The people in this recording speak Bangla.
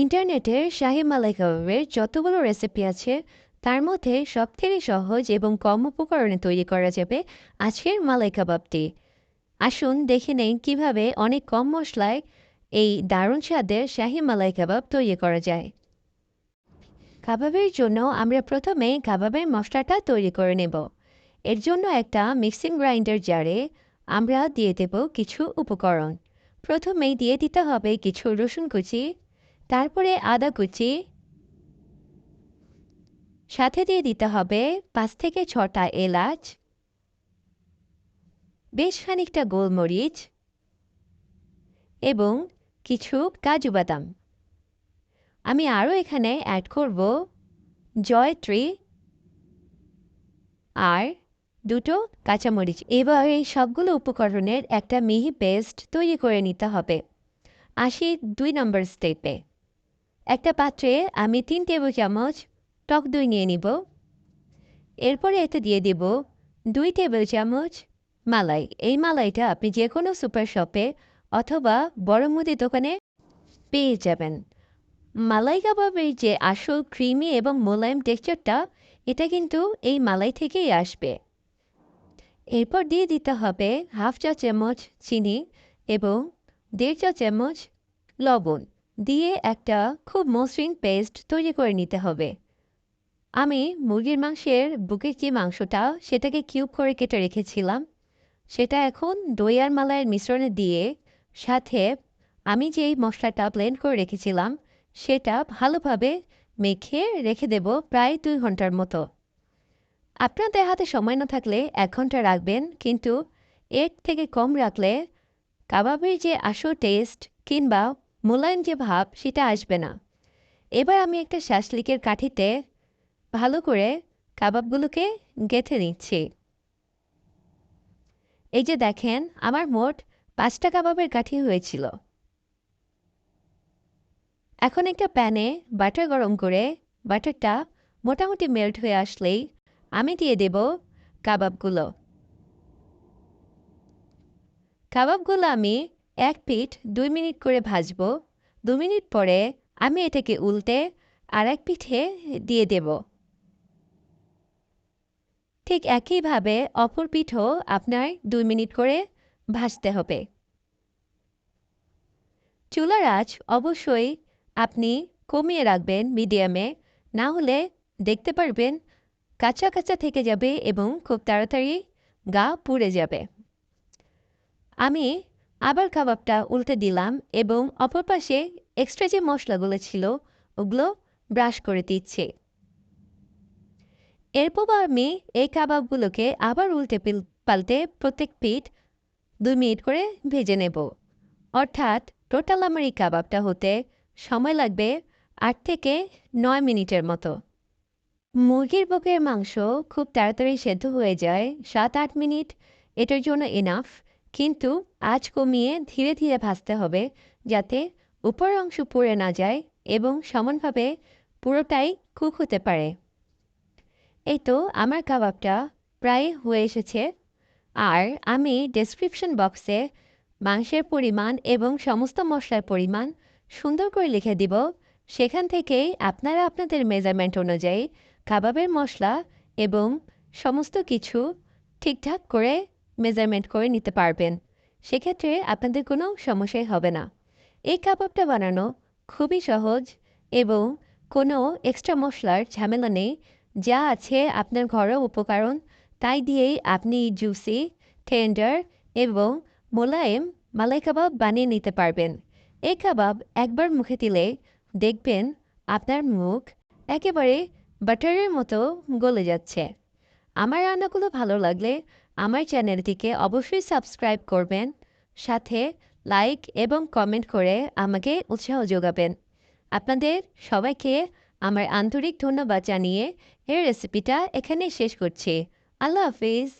ইন্টারনেটের শাহি মালাই কাবাবের যতগুলো রেসিপি আছে, তার মধ্যে সবথেকে সহজ এবং কম উপকরণে তৈরি করা যাবে আজকের মালাই কাবাবটি আসুন দেখে নেই কীভাবে অনেক কম মশলায় এই দারুণ স্বাদের শাহি মালাই কাবাব তৈরি করা যায়। কাবাবের জন্য আমরা প্রথমে কাবাবের মশলাটা তৈরি করে নেব। এর জন্য একটা মিক্সিং গ্রাইন্ডার জারে আমরা দিয়ে দেব কিছু উপকরণ। প্রথমেই দিয়ে দিতে হবে কিছু রসুন কুচি তারপরে আদা কুচি সাথে দিয়ে দিতে হবে পাঁচ থেকে ছটা এলাচ, বেশ খানিকটা গোলমরিচ এবং কিছু কাজু বাদাম। আমি আরও এখানে অ্যাড করব জয়ত্রী আর দুটো কাঁচামরিচ। এবার এই সবগুলো উপকরণের একটা মিহি পেস্ট তৈরি করে নিতে হবে। আসি দুই নম্বর স্টেপে একটা পাত্রে আমি তিন টেবিল চামচ টক দই নিয়ে নিব। এরপরে এতে দিয়ে দিব দুই টেবিল চামচ মালাই। এই মালাইটা আপনি যে কোনো সুপার শপে অথবা বড় মুদি দোকানে পেয়ে যাবেন। মালাই কাবাবের যে আসল ক্রিমি এবং মোলায়েম টেক্সচারটা, এটা কিন্তু এই মালাই থেকেই আসবে। এরপর দিয়ে দিতে হবে হাফ চা চামচ চিনি এবং দেড় চা চামচ লবণ। দিয়ে একটা খুব মসৃণ পেস্ট তৈরি করে নিতে হবে। আমি মুরগির মাংসের বুকের যে মাংসটা সেটাকে কিউব করে কেটে রেখেছিলাম, সেটা এখন দই আর মালাইয়ের মিশ্রণে দিয়ে সাথে আমি যেই মশলাটা ব্লেন্ড করে রেখেছিলাম, সেটা ভালোভাবে মেখে রেখে দেব প্রায় দুই ঘণ্টার মতো। আপনাদের হাতে সময় না থাকলে এক ঘণ্টা রাখবেন, কিন্তু এর থেকে কম রাখলে কাবাবের যে আসল টেস্ট কিংবা মোলায়েম যে ভাব, সেটা আসবে না। এবার আমি একটা শাসলিকের কাঠিতে ভালো করে কাবাবগুলোকে গেঁথে নিচ্ছি। এই যে দেখেন, আমার মোট পাঁচটা কাবাবের কাঠি হয়েছিল। এখন একটা প্যানে বাটার গরম করে বাটারটা মোটামুটি মেল্ট হয়ে আসলেই আমি দিয়ে দেব কাবাবগুলো। কাবাবগুলো আমি এক পিঠ দুই মিনিট করে ভাজবো, দু মিনিট পরে আমি এটাকে উল্টে আর এক পিঠে দিয়ে দেব। ঠিক একইভাবে অপর পিঠও আপনার দুই মিনিট করে ভাজতে হবে। চুলার আঁচ অবশ্যই আপনি কমিয়ে রাখবেন মিডিয়ামে, না হলে দেখতে পারবেন কাঁচা কাঁচা থেকে যাবে এবং খুব তাড়াতাড়ি গা পুড়ে যাবে। আমি আবার কাবাবটা উল্টে দিলাম এবং অপর পাশে এক্সট্রা যে মশলাগুলো ছিল, ওগুলো ব্রাশ করে দিচ্ছে। এরপর আমি এই কাবাবগুলোকে আবার উল্টে পাল্টে প্রত্যেক পিঠ দুই মিনিট করে ভেজে নেব। অর্থাৎ টোটাল আমার এই কাবাবটা হতে সময় লাগবে আট থেকে নয় মিনিটের মতো। মুরগির বুকের মাংস খুব তাড়াতাড়ি সেদ্ধ হয়ে যায় সাত আট মিনিট, এটার জন্য এনাফ কিন্তু আজ কমিয়ে ধীরে ধীরে ভাজতে হবে যাতে উপর অংশ পুড়ে না যায় এবং সমানভাবে পুরোটাই কুক হতে পারে। এই তো আমার কাবাবটা প্রায় হয়ে এসেছে। আর আমি ডেসক্রিপশন বক্সে মাংসের পরিমাণ এবং সমস্ত মশলার পরিমাণ সুন্দর করে লিখে দিব। সেখান থেকেই আপনারা আপনাদের মেজারমেন্ট অনুযায়ী কাবাবের মশলা এবং সমস্ত কিছু ঠিকঠাক করে মেজারমেন্ট করে নিতে পারবেন। সেক্ষেত্রে আপনাদের কোনো সমস্যাই হবে না। এই কাবাবটা বানানো খুবই সহজ এবং কোনো এক্সট্রা মশলার ঝামেলা নেই। যা আছে আপনার ঘরোয়া উপকরণ, তাই দিয়েই আপনি জুসি, টেন্ডার এবং মোলায়েম মালাই কাবাব বানিয়ে নিতে পারবেন। এই কাবাব একবার মুখে দিলে দেখবেন আপনার মুখ একেবারে বাটারের মতো গলে যাচ্ছে। আমার রান্নাগুলো ভালো লাগলে আমার চ্যানেলটিকে অবশ্যই সাবস্ক্রাইব করবেন, সাথে লাইক এবং কমেন্ট করে আমাকে উৎসাহ যোগাবেন। আপনাদের সবাইকে আমার আন্তরিক ধন্যবাদ জানিয়ে এই রেসিপিটা এখানে শেষ করছি। আল্লাহ হাফিজ।